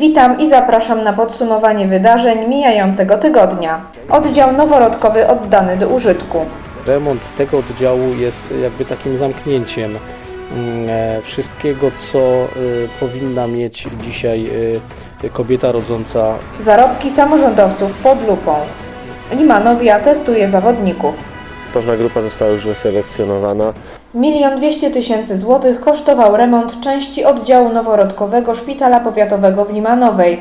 Witam i zapraszam na podsumowanie wydarzeń mijającego tygodnia. Oddział noworodkowy oddany do użytku. Remont tego oddziału jest jakby takim zamknięciem mm, e, wszystkiego, co e, powinna mieć dzisiaj e, kobieta rodząca. Zarobki samorządowców pod lupą. Limanowia testuje zawodników. Pewna grupa została już wyselekcjonowana. Milion dwieście tysięcy złotych kosztował remont części oddziału noworodkowego Szpitala Powiatowego w Limanowej.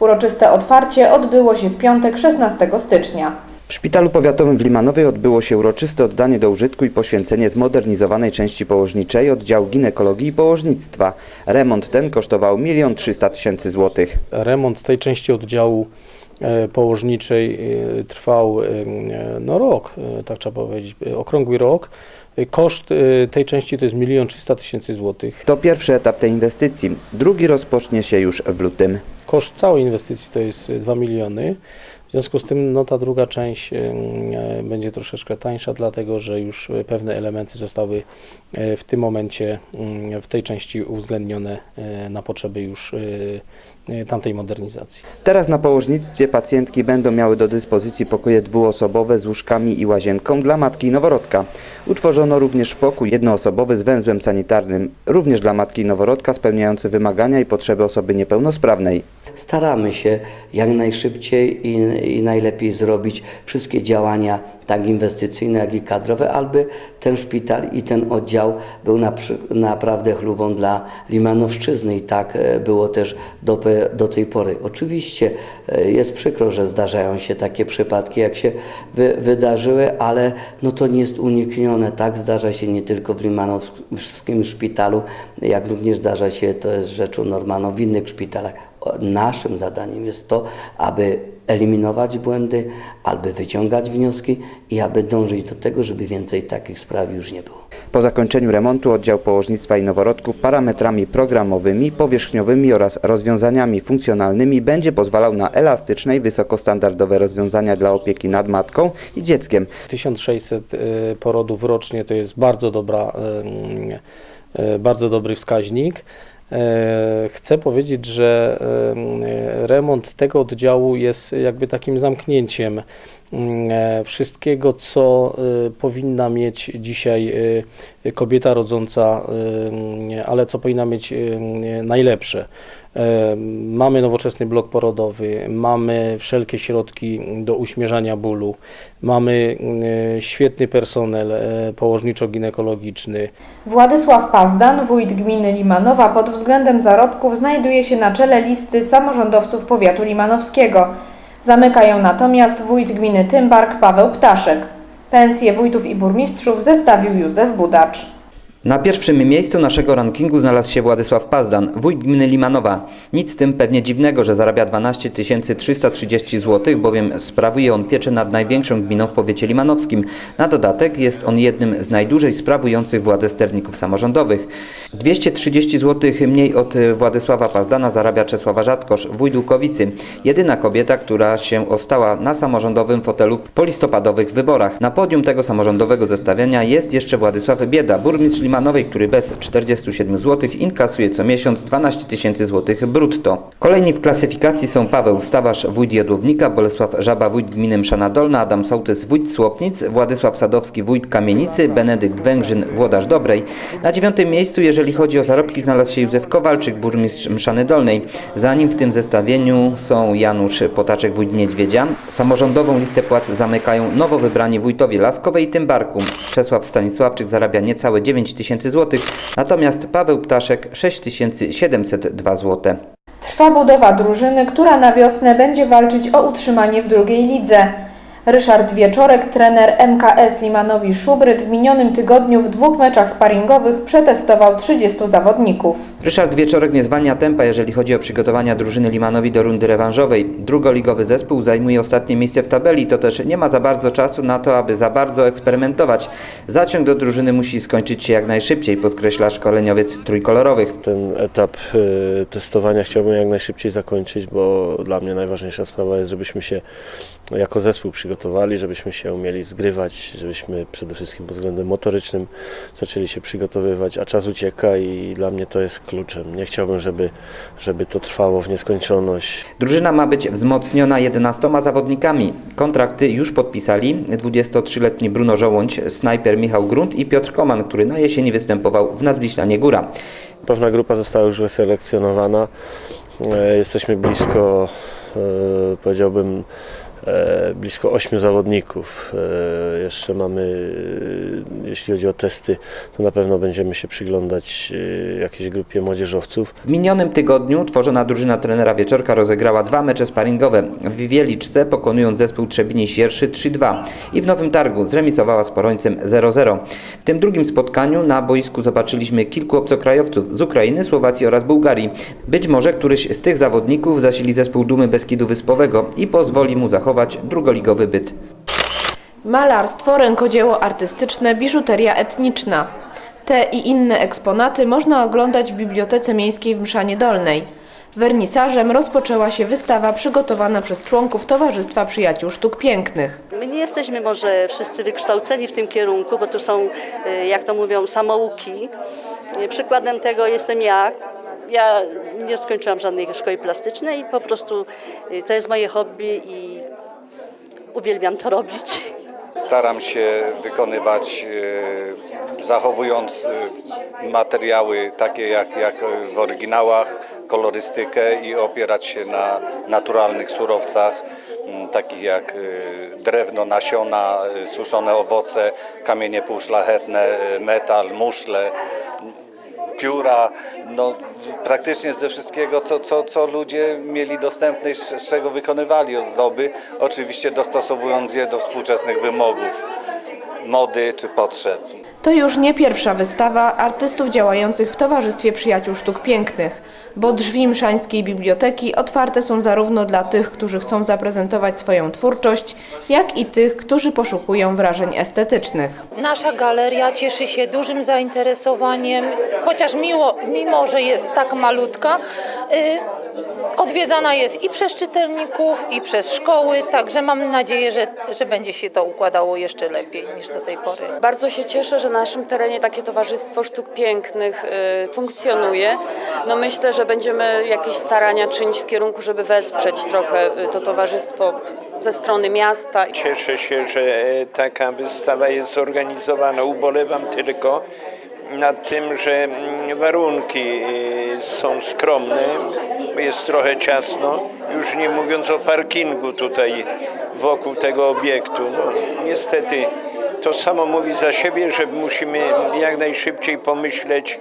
Uroczyste otwarcie odbyło się w piątek 16 stycznia. W szpitalu powiatowym w Limanowej odbyło się uroczyste oddanie do użytku i poświęcenie zmodernizowanej części położniczej oddziału ginekologii i położnictwa. Remont ten kosztował 1 300 tysięcy złotych. Remont tej części oddziału e, położniczej e, trwał e, no rok, tak trzeba powiedzieć, okrągły rok. Koszt e, tej części to jest 1 300 tysięcy złotych. To pierwszy etap tej inwestycji. Drugi rozpocznie się już w lutym. Koszt całej inwestycji to jest e, 2 miliony. W związku z tym no, ta druga część e, będzie troszeczkę tańsza, dlatego że już pewne elementy zostały w tym momencie w tej części uwzględnione na potrzeby już tamtej modernizacji. Teraz na położnictwie pacjentki będą miały do dyspozycji pokoje dwuosobowe z łóżkami i łazienką dla matki i noworodka. Utworzono również pokój jednoosobowy z węzłem sanitarnym, również dla matki i noworodka spełniający wymagania i potrzeby osoby niepełnosprawnej. staramy się jak najszybciej i, i najlepiej zrobić wszystkie działania, tak inwestycyjne, jak i kadrowe, aby ten szpital i ten oddział był naprawdę chlubą dla Limanowszczyzny i tak e, było też do, do tej pory. Oczywiście e, jest przykro, że zdarzają się takie przypadki, jak się wy, wydarzyły, ale no to nie jest uniknione. Tak zdarza się nie tylko w Limanowskim szpitalu, jak również zdarza się, to jest rzeczą normalną w innych szpitalach. Naszym zadaniem jest to, aby eliminować błędy, aby wyciągać wnioski i aby dążyć do tego, żeby więcej takich spraw już nie było. Po zakończeniu remontu oddział położnictwa i noworodków parametrami programowymi, powierzchniowymi oraz rozwiązaniami funkcjonalnymi będzie pozwalał na elastyczne i wysokostandardowe rozwiązania dla opieki nad matką i dzieckiem. 1600 e, porodów rocznie to jest bardzo dobra, e, bardzo dobry wskaźnik. E, Chcę powiedzieć, że e, remont tego oddziału jest jakby takim zamknięciem mm, e, wszystkiego, co powinna mieć dzisiaj kobieta rodząca, ale co powinna mieć najlepsze. E, Mamy nowoczesny blok porodowy, mamy wszelkie środki do uśmierzania bólu, mamy e, świetny personel e, położniczo-ginekologiczny, Władysław Pazdan, wójt gminy Limanowa, pod względem zarobków znajduje się na czele listy samorządowców powiatu limanowskiego. Zamyka ją natomiast wójt gminy Tymbark Paweł Ptaszek. Pensje wójtów i burmistrzów zestawił Józef Budacz. Na pierwszym miejscu naszego rankingu znalazł się Władysław Pazdan, wójt gminy Limanowa. Nic w tym pewnie dziwnego, że zarabia 12 330 zł, bowiem sprawuje on pieczę nad największą gminą w powiecie limanowskim. Na dodatek jest on jednym z najdłużej sprawujących władzę sterników samorządowych. 230 zł mniej od Władysława Pazdana zarabia Czesława Rzadkosz, wójt Łukowicy. Jedyna kobieta, która się ostała na samorządowym fotelu po listopadowych wyborach. Na podium tego samorządowego zestawienia jest jeszcze Władysław Bieda, burmistrz Limanowej, który bez 47 zł inkasuje co miesiąc 12 tysięcy złotych brutto. Kolejni w klasyfikacji są Paweł Stawarz, wójt Jadłownika, Bolesław Żaba, wójt gminy Mszana Dolna, Adam Sołtys, wójt Słopnic, Władysław Sadowski, wójt Kamienicy, Benedykt Węgrzyn, włodarz Dobrej. Na dziewiątym miejscu, jeżeli chodzi o zarobki, znalazł się Józef Kowalczyk, burmistrz Mszany Dolnej. Za nim w tym zestawieniu są Janusz Potaczek, wójt Niedźwiedzia. Samorządową listę płac zamykają nowo wybrani wójtowie Laskowej i Tymbarku. Czesław Stanisławczyk zarabia niecałe 9 tysięcy złotych, natomiast Paweł Ptaszek 6702 zł. Trwa budowa drużyny, która na wiosnę będzie walczyć o utrzymanie w drugiej lidze. Ryszard Wieczorek, trener MKS Limanowi Szubryt w minionym tygodniu w dwóch meczach sparingowych przetestował 30 zawodników. Ryszard Wieczorek nie zwalnia tempa, jeżeli chodzi o przygotowania drużyny Limanowi do rundy rewanżowej. Drugoligowy zespół zajmuje ostatnie miejsce w tabeli, to też nie ma za bardzo czasu na to, aby za bardzo eksperymentować. Zaciąg do drużyny musi skończyć się jak najszybciej, podkreśla szkoleniowiec trójkolorowych. Ten etap y, testowania chciałbym jak najszybciej zakończyć, bo dla mnie najważniejsza sprawa jest, żebyśmy się jako zespół przygotowali, żebyśmy się umieli zgrywać, żebyśmy przede wszystkim pod względem motorycznym zaczęli się przygotowywać, a czas ucieka i dla mnie to jest kluczem. Nie chciałbym, żeby, żeby to trwało w nieskończoność. Drużyna ma być wzmocniona 11 zawodnikami. Kontrakty już podpisali 23-letni Bruno Żołądź, snajper Michał Grunt i Piotr Koman, który na jesieni występował w Nadwiślanie Góra. Pewna grupa została już wyselekcjonowana. E, Jesteśmy blisko, e, powiedziałbym, blisko ośmiu zawodników. E, Jeszcze mamy, e, jeśli chodzi o testy, to na pewno będziemy się przyglądać e, jakiejś grupie młodzieżowców. W minionym tygodniu tworzona drużyna trenera Wieczorka rozegrała dwa mecze sparingowe. W Wieliczce pokonując zespół Trzebini Sierszy 3-2 i w Nowym Targu zremisowała z Porońcem 0-0. W tym drugim spotkaniu na boisku zobaczyliśmy kilku obcokrajowców z Ukrainy, Słowacji oraz Bułgarii. Być może któryś z tych zawodników zasili zespół Dumy Beskidu Wyspowego i pozwoli mu zachować drugoligowy byt. Malarstwo, rękodzieło artystyczne, biżuteria etniczna. Te i inne eksponaty można oglądać w Bibliotece Miejskiej w Mszanie Dolnej. Wernisażem rozpoczęła się wystawa przygotowana przez członków Towarzystwa Przyjaciół Sztuk Pięknych. My nie jesteśmy może wszyscy wykształceni w tym kierunku, bo tu są, y, jak to mówią, samouki. Y, Przykładem tego jestem ja. Ja nie skończyłam żadnej szkoły plastycznej i po prostu y, to jest moje hobby i uwielbiam to robić. Staram się wykonywać, e, zachowując e, materiały takie jak, jak w oryginałach, kolorystykę i opierać się na naturalnych surowcach, takich jak e, drewno, nasiona, suszone owoce, kamienie półszlachetne, metal, muszle, pióra, no praktycznie ze wszystkiego, co, co, co ludzie mieli dostępne i z, z czego wykonywali ozdoby, oczywiście dostosowując je do współczesnych wymogów mody czy potrzeb. To już nie pierwsza wystawa artystów działających w Towarzystwie Przyjaciół Sztuk Pięknych, bo drzwi Mszańskiej Biblioteki otwarte są zarówno dla tych, którzy chcą zaprezentować swoją twórczość, jak i tych, którzy poszukują wrażeń estetycznych. Nasza galeria cieszy się dużym zainteresowaniem, chociaż miło, mimo, że jest tak malutka, y, odwiedzana jest i przez czytelników, i przez szkoły, także mam nadzieję, że, że będzie się to układało jeszcze lepiej niż do tej pory. Bardzo się cieszę, że na naszym terenie takie Towarzystwo Sztuk Pięknych y, funkcjonuje. No myślę, że będziemy jakieś starania czynić w kierunku, żeby wesprzeć trochę y, to towarzystwo ze strony miasta. Cieszę się, że e, taka wystawa jest zorganizowana. Ubolewam tylko nad tym, że mm, warunki e, są skromne, jest trochę ciasno, już nie mówiąc o parkingu tutaj wokół tego obiektu. No, niestety to samo mówi za siebie, że musimy jak najszybciej pomyśleć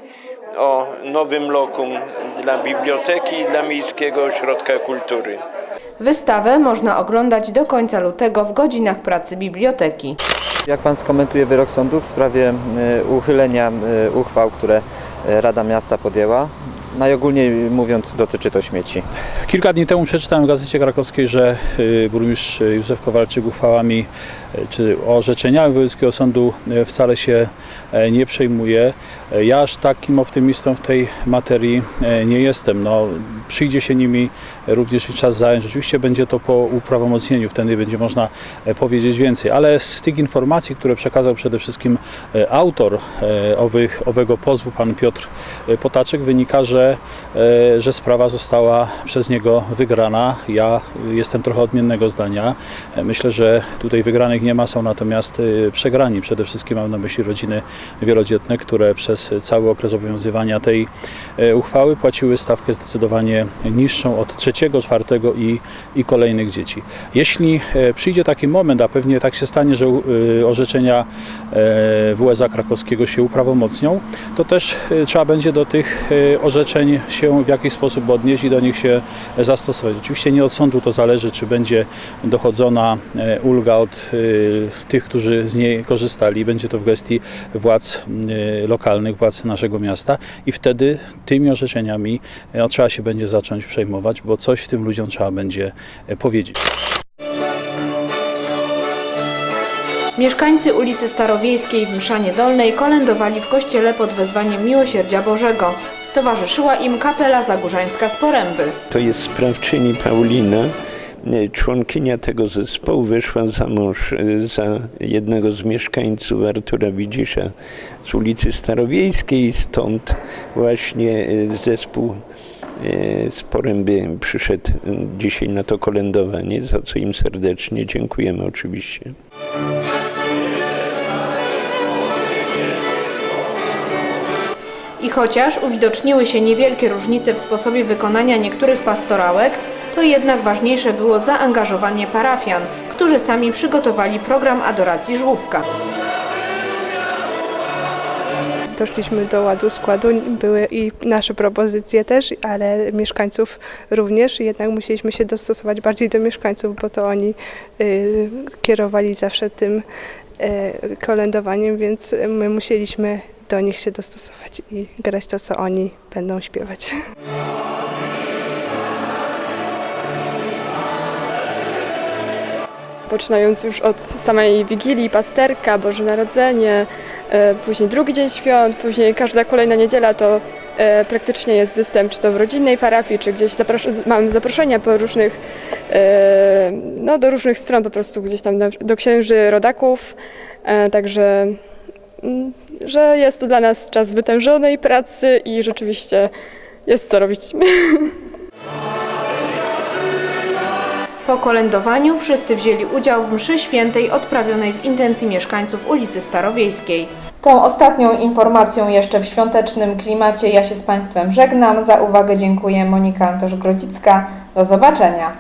o nowym lokum dla biblioteki i dla Miejskiego Ośrodka Kultury. Wystawę można oglądać do końca lutego w godzinach pracy biblioteki. Jak pan skomentuje wyrok sądu w sprawie e, uchylenia e, uchwał, które e, Rada Miasta podjęła? Najogólniej mówiąc dotyczy to śmieci. Kilka dni temu przeczytałem w Gazecie Krakowskiej, że burmistrz Józef Kowalczyk uchwałami czy orzeczeniami Wojewódzkiego Sądu y, wcale się e, nie przejmuje. E, Ja aż takim optymistą w tej materii e, nie jestem. No, przyjdzie się nimi również i czas zająć. Oczywiście będzie to po uprawomocnieniu, wtedy będzie można e, powiedzieć więcej, ale z tych informacji, które przekazał przede wszystkim e, autor e, owych, owego pozwu, pan Piotr e, Potaczek, wynika, że, e, że sprawa została przez niego wygrana. Ja jestem trochę odmiennego zdania. E, Myślę, że tutaj wygranych nie ma, są natomiast e, przegrani. Przede wszystkim mam na myśli rodziny wielodzietne, które przez cały okres obowiązywania tej e, uchwały płaciły stawkę zdecydowanie niższą od trzeciego, czwartego i, i kolejnych dzieci. Jeśli e, przyjdzie taki moment, a pewnie tak się stanie, że e, orzeczenia WSA krakowskiego się uprawomocnią, to też trzeba będzie do tych orzeczeń się w jakiś sposób odnieść i do nich się zastosować. Oczywiście nie od sądu to zależy, czy będzie dochodzona ulga od tych, którzy z niej korzystali. Będzie to w gestii władz e, lokalnych, władz naszego miasta i wtedy tymi orzeczeniami no, trzeba się będzie zacząć przejmować, bo coś tym ludziom trzeba będzie powiedzieć. Mieszkańcy ulicy Starowiejskiej w Mszanie Dolnej kolędowali w kościele pod wezwaniem Miłosierdzia Bożego. Towarzyszyła im kapela zagórzańska z Poręby. To jest sprawczyni Paulina. Członkinia tego zespołu wyszła za mąż e, za jednego z mieszkańców Artura Widzisza z ulicy Starowiejskiej, stąd właśnie e, zespół e, z Poręby przyszedł dzisiaj na to kolędowanie, za co im serdecznie dziękujemy oczywiście. I chociaż uwidoczniły się niewielkie różnice w sposobie wykonania niektórych pastorałek, to jednak ważniejsze było zaangażowanie parafian, którzy sami przygotowali program adoracji żłóbka. Doszliśmy do ładu składu, były i nasze propozycje też, ale mieszkańców również. Jednak musieliśmy się dostosować bardziej do mieszkańców, bo to oni y, kierowali zawsze tym y, kolędowaniem, więc my musieliśmy do nich się dostosować i grać to, co oni będą śpiewać. Poczynając już od samej Wigilii, Pasterka, Boże Narodzenie, e, później drugi dzień świąt, później każda kolejna niedziela to e, praktycznie jest występ, czy to w rodzinnej parafii, czy gdzieś zapros- mamy zaproszenia po różnych, e, no do różnych stron po prostu gdzieś tam do, do księży, rodaków, także mm, że jest to dla nas czas wytężonej pracy i rzeczywiście jest co robić. Po kolędowaniu wszyscy wzięli udział w mszy świętej odprawionej w intencji mieszkańców ulicy Starowiejskiej. Tą ostatnią informacją jeszcze w świątecznym klimacie ja się z Państwem żegnam. Za uwagę dziękuję Monika Antosz-Grodzicka. Do zobaczenia.